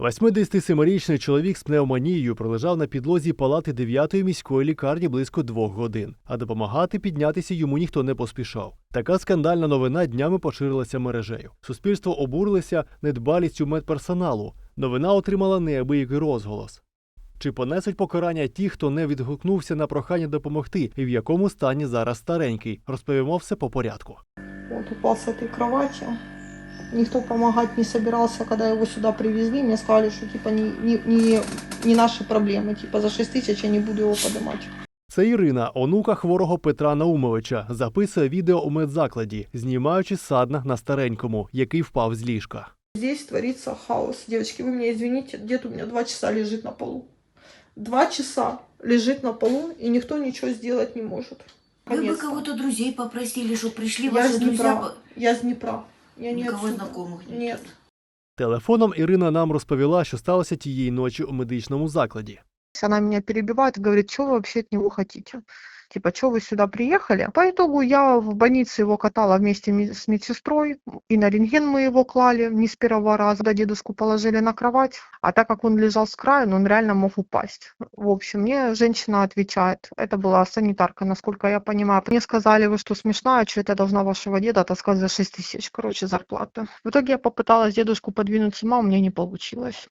87-річний чоловік з пневмонією пролежав на підлозі палати 9-ї міської лікарні близько двох годин, а допомагати піднятися йому ніхто не поспішав. Така скандальна новина днями поширилася мережею. Суспільство обурилося недбалістю медперсоналу. Новина отримала неабиякий розголос. Чи понесуть покарання ті, хто не відгукнувся на прохання допомогти, і в якому стані зараз старенький? Розповімо все по порядку. Вот упал с этой кровати. Никто помогать не собирался, когда его сюда привезли. Мне сказали, что типа не, не, не, не наши проблемы. Типа за 6 тысяч я не буду его поднимать. Це Ірина, онука хворого Петра Наумовича, записує відео у медзакладі, знімаючи садна на старенькому, який впав з ліжка. Здесь творится хаос. Девочки, вы меня извините, дед у меня два часа лежит на полу. Два часа лежит на полу, и никто ничего сделать не может. Вы бы Наконец-то. кого-то друзей попросили, чтобы пришли Я ваши с друзья. Днепра. Я с Днепра. Я не Никого отсюда. знакомых нет. Нет. Телефоном Ірина нам розповіла, що сталося тієї ночі у медичному закладі. Она меня перебивает и говорит, что вы вообще от него хотите? Типа, что вы сюда приехали? По итогу я в больнице его катала вместе с медсестрой, и на рентген мы его клали не с первого раза. Да, дедушку положили на кровать, а так как он лежал с краю, ну, он реально мог упасть. В общем, мне женщина отвечает, это была санитарка, насколько я понимаю. Мне сказали, вы что, смешная, что это должна вашего деда таскать за 6 тысяч, короче, зарплаты. В итоге я попыталась дедушку подвинуть с ума, у меня не получилось.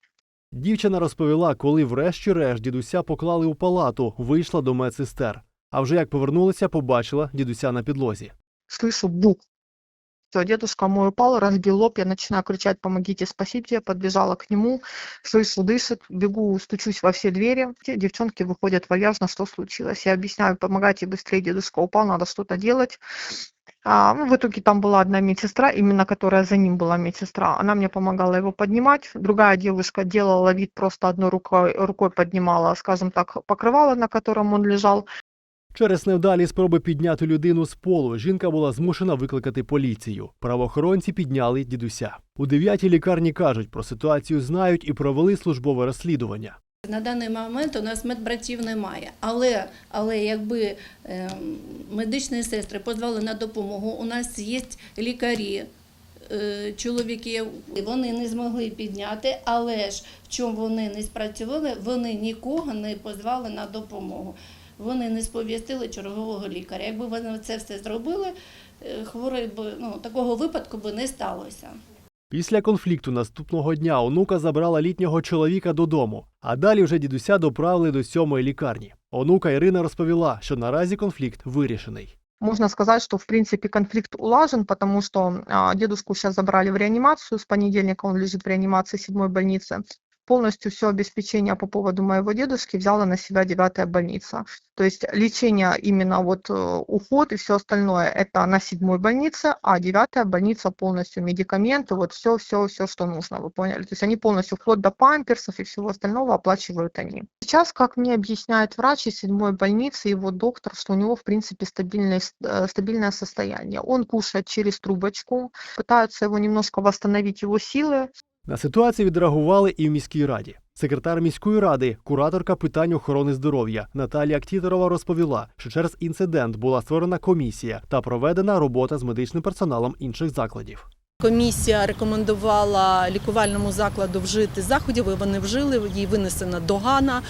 Дівчина розповіла, коли врешті-решт дідуся поклали у палату, вийшла до медсестер. А вже як повернулася, побачила дідуся на підлозі. слышу бух. Все, дедушка мой упал, разбил лоб, я начинаю кричать «помогите, спасите», подбежала к нему, слышу, дышит, бегу, стучусь во все двери. Те девчонки выходят вальяжно, что случилось. Я объясняю, помогайте быстрее, дедушка упал, надо что-то делать. А, ну, в итоге там была одна медсестра, именно которая за ним была медсестра. Она мне помогала его поднимать. Другая девушка делала вид, просто одной рукой, рукой поднимала, скажем так, покрывало, на котором он лежал. Через невдалі спроби підняти людину з полу, жінка була змушена викликати поліцію. Правоохоронці підняли дідуся. У дев'ятій лікарні кажуть, про ситуацію знають і провели службове розслідування. На даний момент у нас медбратів немає, але, але якби ем, медичні сестри позвали на допомогу, у нас є лікарі, е, чоловіки, вони не змогли підняти, але ж в чому вони не спрацювали, вони нікого не позвали на допомогу. Вони не сповістили чергового лікаря. Якби вони це все зробили, е, хворий би ну, такого випадку би не сталося. Після конфлікту наступного дня онука забрала літнього чоловіка додому, а далі вже дідуся доправили до сьомої лікарні. Онука Ірина розповіла, що наразі конфлікт вирішений. Можно сказать, что в принципе конфликт улажен, потому что а, дедушку забрали в реанимацию. С понедельника он лежит в реанимации седьмой больницы. Полностью все обеспечение по поводу моего дедушки взяла на себя девятая больница. То есть лечение, именно вот э, уход и все остальное, это на седьмой больнице, а девятая больница полностью медикаменты, вот все, все, все, что нужно, вы поняли. То есть они полностью вплоть до памперсов и всего остального оплачивают они. Сейчас, как мне объясняет врач из седьмой больницы, его доктор, что у него, в принципе, стабильное, э, стабильное состояние. Он кушает через трубочку, пытаются его немножко восстановить его силы, На ситуацію відреагували і в міській раді. Секретар міської ради, кураторка питань охорони здоров'я Наталія Актіторова розповіла, що через інцидент була створена комісія та проведена робота з медичним персоналом інших закладів. Комісія рекомендувала лікувальному закладу вжити заходів, і вони вжили. Їй винесена догана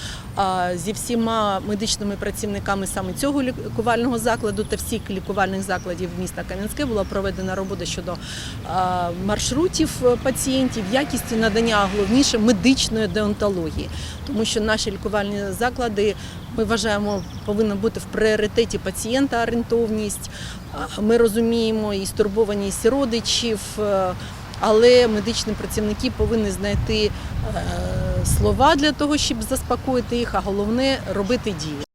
зі всіма медичними працівниками саме цього лікувального закладу та всіх лікувальних закладів міста Кам'янське була проведена робота щодо маршрутів пацієнтів, якісті надання, а головніше медичної деонтології, тому що наші лікувальні заклади. Ми вважаємо, повинна бути в пріоритеті пацієнта орієнтовність. Ми розуміємо і стурбованість родичів, е, але медичні працівники повинні знайти е, слова для того, щоб заспокоїти їх, а головне робити дії.